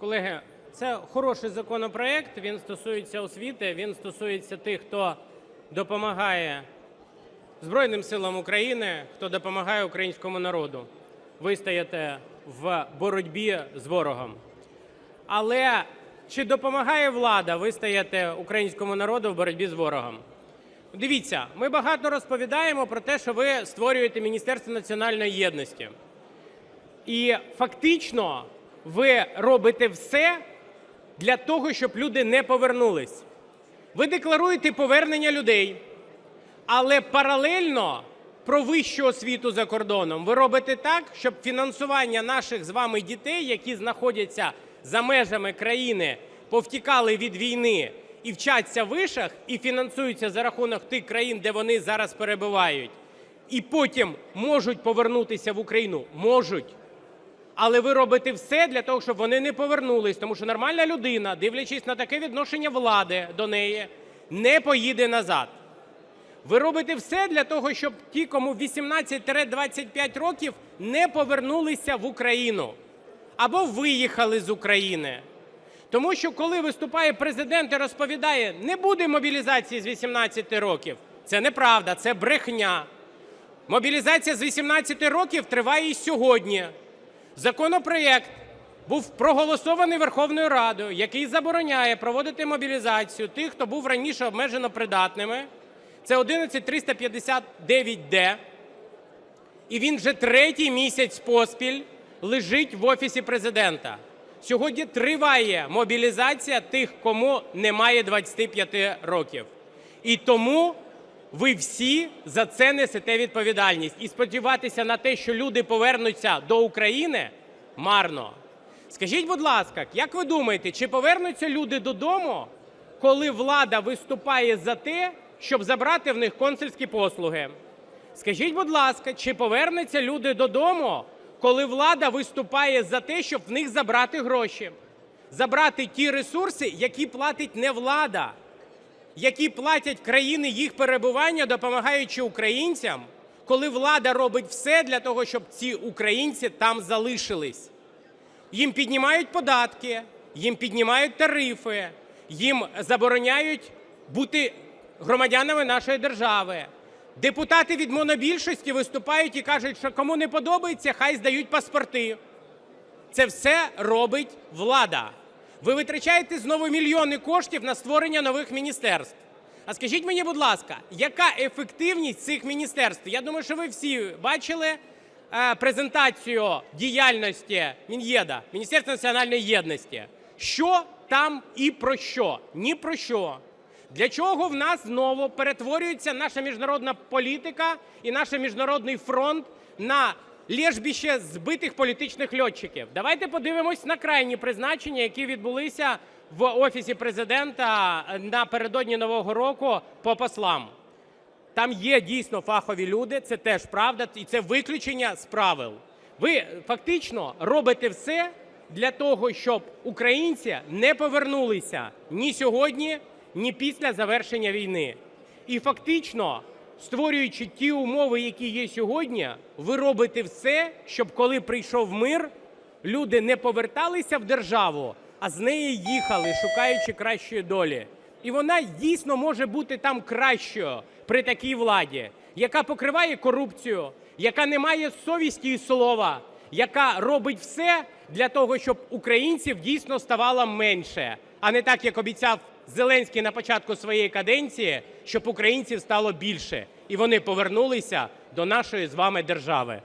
Колеги, це хороший законопроект. Він стосується освіти, він стосується тих, хто допомагає Збройним силам України, хто допомагає українському народу вистояти в боротьбі з ворогом. Але чи допомагає влада вистояти українському народу в боротьбі з ворогом? Дивіться, ми багато розповідаємо про те, що ви створюєте Міністерство національної єдності. І фактично ви робите все для того, щоб люди не повернулись. Ви декларуєте повернення людей, але паралельно про вищу освіту за кордоном ви робите так, щоб фінансування наших з вами дітей, які знаходяться за межами країни, повтікали від війни і вчаться в вишах, і фінансуються за рахунок тих країн, де вони зараз перебувають, і потім можуть повернутися в Україну. Можуть. Але ви робите все для того, щоб вони не повернулись, тому що нормальна людина, дивлячись на таке відношення влади до неї, не поїде назад. Ви робите все для того, щоб ті, кому 18-25 років, не повернулися в Україну або виїхали з України. Тому що коли виступає президент і розповідає, не буде мобілізації з 18 років, це неправда, це брехня. Мобілізація з 18 років триває і сьогодні. Законопроект був проголосований Верховною Радою, який забороняє проводити мобілізацію тих, хто був раніше обмежено придатними. Це 11359-д. І він вже третій місяць поспіль лежить в Офісі Президента. Сьогодні триває мобілізація тих, кому немає 25 років. І тому ви всі за це несете відповідальність. І сподіватися на те, що люди повернуться до України, марно. Скажіть, будь ласка, як ви думаєте, чи повернуться люди додому, коли влада виступає за те, щоб забрати в них консульські послуги? Скажіть, будь ласка, чи повернуться люди додому, коли влада виступає за те, щоб в них забрати гроші, забрати ті ресурси, які платить не влада, які платять країни їх перебування, допомагаючи українцям, коли влада робить все для того, щоб ці українці там залишились? Їм піднімають податки, їм піднімають тарифи, їм забороняють бути громадянами нашої держави. Депутати від монобільшості виступають і кажуть, що кому не подобається, хай здають паспорти. Це все робить влада. Ви витрачаєте знову мільйони коштів на створення нових міністерств. А скажіть мені, будь ласка, яка ефективність цих міністерств? Я думаю, що ви всі бачили е, презентацію діяльності Мін'єда, Міністерства національної єдності. Що там і про що? Ні про що. Для чого в нас знову перетворюється наша міжнародна політика і наш міжнародний фронт на лежбище збитих політичних льотчиків? Давайте подивимось на крайні призначення, які відбулися в Офісі президента напередодні Нового року по послам. Там є дійсно фахові люди, це теж правда, і це виключення з правил. Ви фактично робите все для того, щоб українці не повернулися ні сьогодні, ні після завершення війни. І фактично, створюючи ті умови, які є сьогодні, ви робите все, щоб коли прийшов мир, люди не поверталися в державу, а з неї їхали, шукаючи кращої долі. І вона дійсно може бути там кращою при такій владі, яка покриває корупцію, яка не має совісті і слова, яка робить все для того, щоб українців дійсно ставало менше, а не так, як обіцяв Зеленський на початку своєї каденції, щоб українців стало більше і вони повернулися до нашої з вами держави.